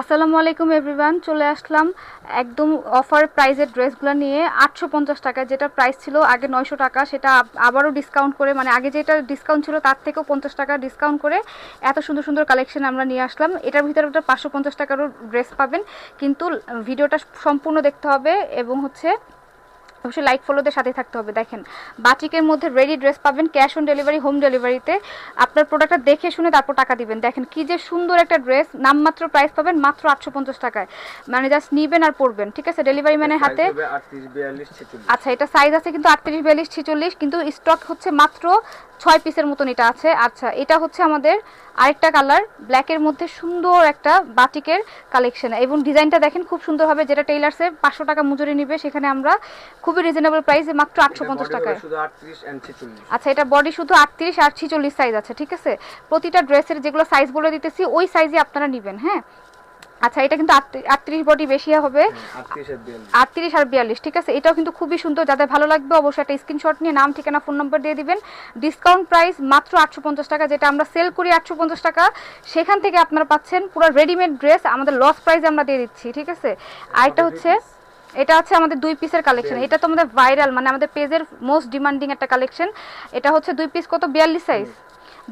আসসালামু আলাইকুম এভরিওয়ান চলে আসলাম একদম অফার প্রাইজের ড্রেসগুলো নিয়ে আটশো পঞ্চাশ টাকা, যেটা প্রাইস ছিল আগে নয়শো টাকা, সেটা আবারও ডিসকাউন্ট করে মানে আগে যেটা ডিসকাউন্ট ছিল তার থেকেও পঞ্চাশ টাকা ডিসকাউন্ট করে এত সুন্দর সুন্দর কালেকশন আমরা নিয়ে আসলাম। এটার ভিতরে ওটা পাঁচশো পঞ্চাশ টাকারও ড্রেস পাবেন, কিন্তু ভিডিওটা সম্পূর্ণ দেখতে হবে এবং হচ্ছে অবশ্যই লাইক ফলোদের সাথে থাকতে হবে। দেখেন বাটিকের মধ্যে রেডি ড্রেস পাবেন ক্যাশ অন ডেলিভারি হোম ডেলিভারিতে আপনার প্রোডাক্টটা দেখে শুনে তারপর টাকা দিবেন। দেখেন কি যে সুন্দর একটা ড্রেস নামমাত্র প্রাইস পাবেন মাত্র আটশো পঞ্চাশ টাকায়। মানে জাস্ট নিবেন আর পরবেন ঠিক আছে? ডেলিভারি ম্যানের হাতে। আচ্ছা এটা সাইজ আছে কিন্তু আটত্রিশ বিয়াল্লিশ ছিচল্লিশ কিন্তু স্টক হচ্ছে মাত্র ছয় পিসের মতন এটা আছে। আচ্ছা এটা হচ্ছে আমাদের আরেকটা কালার ব্ল্যাকের মধ্যে সুন্দর একটা বাটিকের কালেকশন এবং ডিজাইনটা দেখেন খুব সুন্দর হবে যেটা টেইলার্সে পাঁচশো টাকা মজুরি নিবে সেখানে আমরা খুবই রিজনেবল প্রাইসে মাত্র আটশো পঞ্চাশ টাকায়। আচ্ছা এটা বডি শুধু আটত্রিশ আর ছিচল্লিশ সাইজ আছে ঠিক আছে? প্রতিটা ড্রেসের যেগুলো সাইজ বলে দিতেছি ওই সাইজে আপনারা নেবেন হ্যাঁ? আচ্ছা এটা কিন্তু আটত্রিশ বডি বেশি হবে। আটত্রিশ আর বিয়াল্লিশ। আটত্রিশ আর বিয়াল্লিশ ঠিক আছে? এটাও কিন্তু খুবই সুন্দর যাদের ভালো লাগবে অবশ্যই একটা স্ক্রিনশট নিয়ে নাম ঠিকানা ফোন নম্বর দিয়ে দিবেন। ডিসকাউন্ট প্রাইস মাত্র আটশো পঞ্চাশ টাকা যেটা আমরা সেল করি আটশো পঞ্চাশ টাকা। সেখান থেকে আপনারা পাচ্ছেন পুরো রেডিমেড ড্রেস আমাদের লস প্রাইসে আমরা দিয়ে দিচ্ছি ঠিক আছে? আর এটা হচ্ছে এটা আছে আমাদের দুই পিসের কালেকশন এটা তো আমাদের ভাইরাল মানে আমাদের পেজের মোস্ট ডিমান্ডিং একটা কালেকশন এটা হচ্ছে দুই পিস কত? বিয়াল্লিশ সাইজ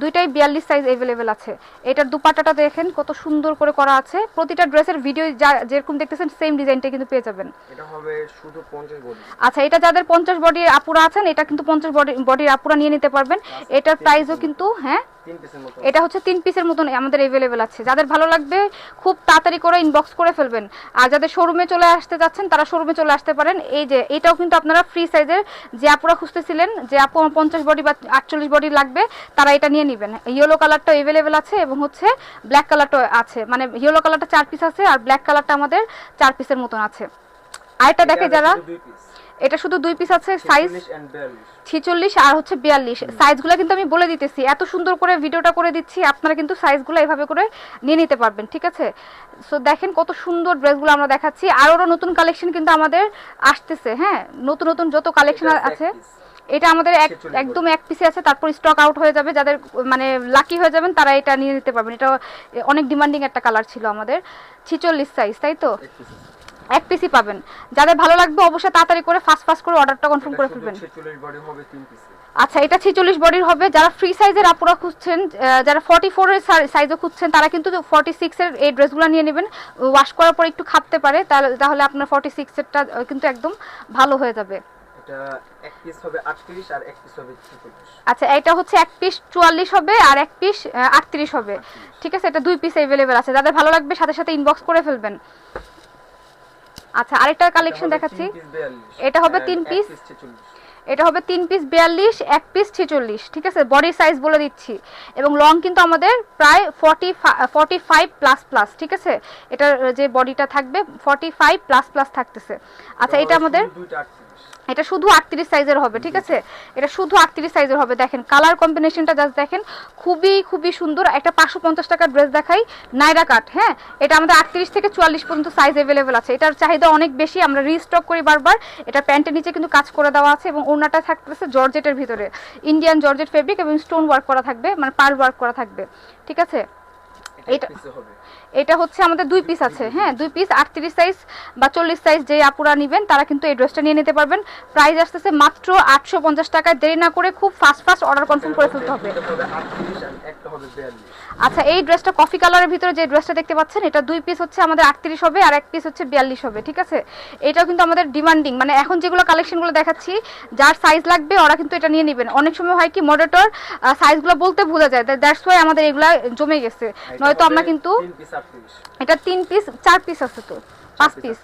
দুইটাই বিয়াল্লিশ সাইজ অ্যাভেলেবেল আছে। এটার দুপাটাটা দেখেন কত সুন্দর করে করা আছে। প্রতিটা ড্রেসের ভিডিও যা যেরকম দেখতেছেন সেম ডিজাইনটা কিন্তু পেয়ে যাবেন। এটা হবে শুধু পঞ্চাশ বডি আচ্ছা এটা যাদের পঞ্চাশ বডির আপুরা আছেন এটা কিন্তু পঞ্চাশ বডি বডির আপুরা নিয়ে নিতে পারবেন। এটার প্রাইসও কিন্তু হ্যাঁ? এটা হচ্ছে তিন পিসের মতন আমাদের অ্যাভেলেবেল আছে। যাদের ভালো লাগবে, খুব তাড়াতাড়ি করে ইনবক্স করে ফেলবেন। আর যাদের শোরুমে চলে আসতে যাচ্ছেন তারা শোরুমে চলে আসতে পারেন। এই যে, এটাও কিন্তু আপনারা ফ্রি সাইজের যে আপুরা খুঁজতেছিলেন, যে আপু পঞ্চাশ বডি বা আটচল্লিশ বডি লাগবে, তারা এটা নিয়ে নেবেন। ইয়েলো কালারটা অ্যাভেলেবেল আছে এবং হচ্ছে ব্ল্যাক কালারটা আছে। মানে ইয়েলো কালারটা চার পিস আছে, আর ব্ল্যাক কালারটা আমাদের চার পিসের মতন আছে। আরেকটা দেখে যারা। এটা শুধু দুই পিস আছে সাইজ ছেচল্লিশ আর হচ্ছে বিয়াল্লিশ। সাইজগুলো কিন্তু আমি বলে দিতেছি। এত সুন্দর করে ভিডিওটা করে দিচ্ছি আপনারা কিন্তু সাইজগুলো এভাবে করে নিয়ে নিতে পারবেন ঠিক আছে? সো দেখেন কত সুন্দর ড্রেসগুলো আমরা দেখাচ্ছি। আরও নতুন কালেকশন কিন্তু আমাদের আসতেছে হ্যাঁ? নতুন নতুন যত কালেকশন আছে এটা আমাদের এক একদম এক পিসে আছে তারপর স্টক আউট হয়ে যাবে। যাদের মানে লাকি হয়ে যাবেন তারা এটা নিয়ে নিতে পারবেন। এটা অনেক ডিমান্ডিং একটা কালার ছিল আমাদের। ছিচল্লিশ সাইজ তাই তো? এক পিস এক পিসই পাবেন। যাদের ভালো লাগবে অবশ্যই তাড়াতাড়ি করে ফাস্ট ফাস্ট করে অর্ডারটা কনফার্ম করে ফেলবেন। আচ্ছা এটা ছেচল্লিশ বডির হবে। যারা ফ্রি সাইজের আপুরা খুঁজছেন যারা ফর্টি ফোরের সাইজও খুঁজছেন তারা কিন্তু ফর্টি সিক্সের এই ড্রেসগুলো নিয়ে নেবেন। ওয়াশ করার পর একটু খাপতে পারে তাহলে তাহলে আপনার ফর্টি সিক্সেরটা কিন্তু একদম ভালো হয়ে যাবে। আচ্ছা এটা হচ্ছে এক পিস চুয়াল্লিশ হবে আর এক পিস আটত্রিশ হবে। ঠিক আছে এটা দুই পিস অ্যাভেলেবেল আছে। যাদের ভালো লাগবে সাথে সাথে ইনবক্স করে ফেলবেন। আচ্ছা আরেকটা কালেকশন দেখাচ্ছি। এটা হবে তিন piece। এটা হবে তিন পিস বিয়াল্লিশ এক পিস ছেচল্লিশ ঠিক আছে? বডি সাইজ বলে দিচ্ছি। এবং লং কিন্তু আমাদের প্রায় forty forty five plus plus ঠিক আছে? এটার যে বডিটা থাকবে ফর্টি ফাইভ প্লাস প্লাস থাকতেছে। আচ্ছা এটা আমাদের এটা শুধু আটত্রিশ। সাইজের হবে ঠিক আছে? এটা শুধু আটত্রিশ সাইজের হবে। দেখেন কালার কম্বিনেশনটা জাস্ট দেখেন খুবই খুবই সুন্দর। একটা পাঁচশো পঞ্চাশ টাকার ড্রেস দেখাই নাইরা কাট হ্যাঁ? এটা আমাদের আটত্রিশ থেকে চুয়াল্লিশ পর্যন্ত সাইজ অ্যাভেলেবেল আছে। এটার চাহিদা অনেক বেশি আমরা রিস্টক করি বারবার। এটা প্যান্টের নিচে কিন্তু কাজ করে দেওয়া আছে এবং ওড়নাটা থাকতেছে জর্জেটের ভিতরে। ইন্ডিয়ান জর্জেট ফেব্রিক এবং স্টোন ওয়ার্ক করা থাকবে মানে পার ওয়ার্ক করা থাকবে। ঠিক আছে? এটা এটা- হচ্ছে আমাদের দুই পিস আছে হ্যাঁ দুই পিস আটত্রিশ সাইজ বা চল্লিশ সাইজ যে আপুরা নেবেন তারা কিন্তু এই ড্রেসটা নিয়ে নিতে পারবেন। প্রাইস আসতেছে মাত্র আটশো পঞ্চাশ টাকায়। দেরি না করে খুব ফাস্ট ফাস্ট অর্ডার কনফার্ম করে ফেলতে হবে। আচ্ছা এই ড্রেসটা কফি কালারের ভিতরে যে ড্রেসটা দেখতে পাচ্ছেন এটা দুই পিস হচ্ছে আমাদের আটত্রিশ হবে আর এক পিস হচ্ছে বিয়াল্লিশ হবে ঠিক আছে? এটাও কিন্তু আমাদের ডিমান্ডিং মানে এখন যেগুলো কালেকশনগুলো দেখাচ্ছি যার সাইজ লাগবে ওরা কিন্তু এটা নিয়ে নেবেন। অনেক সময় হয় কি মডেটর সাইজগুলো বলতে ভুলে যায় দ্যাটস ওয়াই আমাদের এগুলা জমে গেছে। এটা নয়তো আমরা কিন্তু এটা তিন পিস চার পিস আছে তো পাঁচ পিস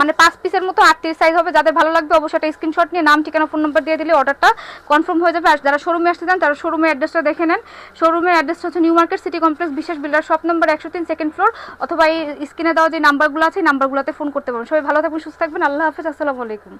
মানে পাঁচ পিসের মতো আটত্রিশ সাইজ হবে যাদের ভালো লাগবে অবশ্যই একটা স্ক্রিনশট নিয়ে নাম ঠিকানা ফোন নাম্বার দিয়ে দিলে অর্ডারটা কনফার্ম হয়ে যাবে। আর যারা শোরুমে আসতে চান তারা শোরুমের অ্যাড্রেসটা দেখে নেন। শোরুমের অ্যাড্রেসটা হচ্ছে নিউ মার্কেট সিটি কমপ্লেক্স বিশেষ বিল্ডার শপ নাম্বার একশো তিন সেকেন্ড ফ্লোর অথবা এই স্ক্রিনে দেওয়া যে নাম্বারগুলো আছে এই নাম্বারগুলোতে ফোন করতে পারবেন। সবাই ভালো থাকবেন সুস্থ থাকবেন। আল্লাহ হাফিজ আসসালামু আলাইকুম।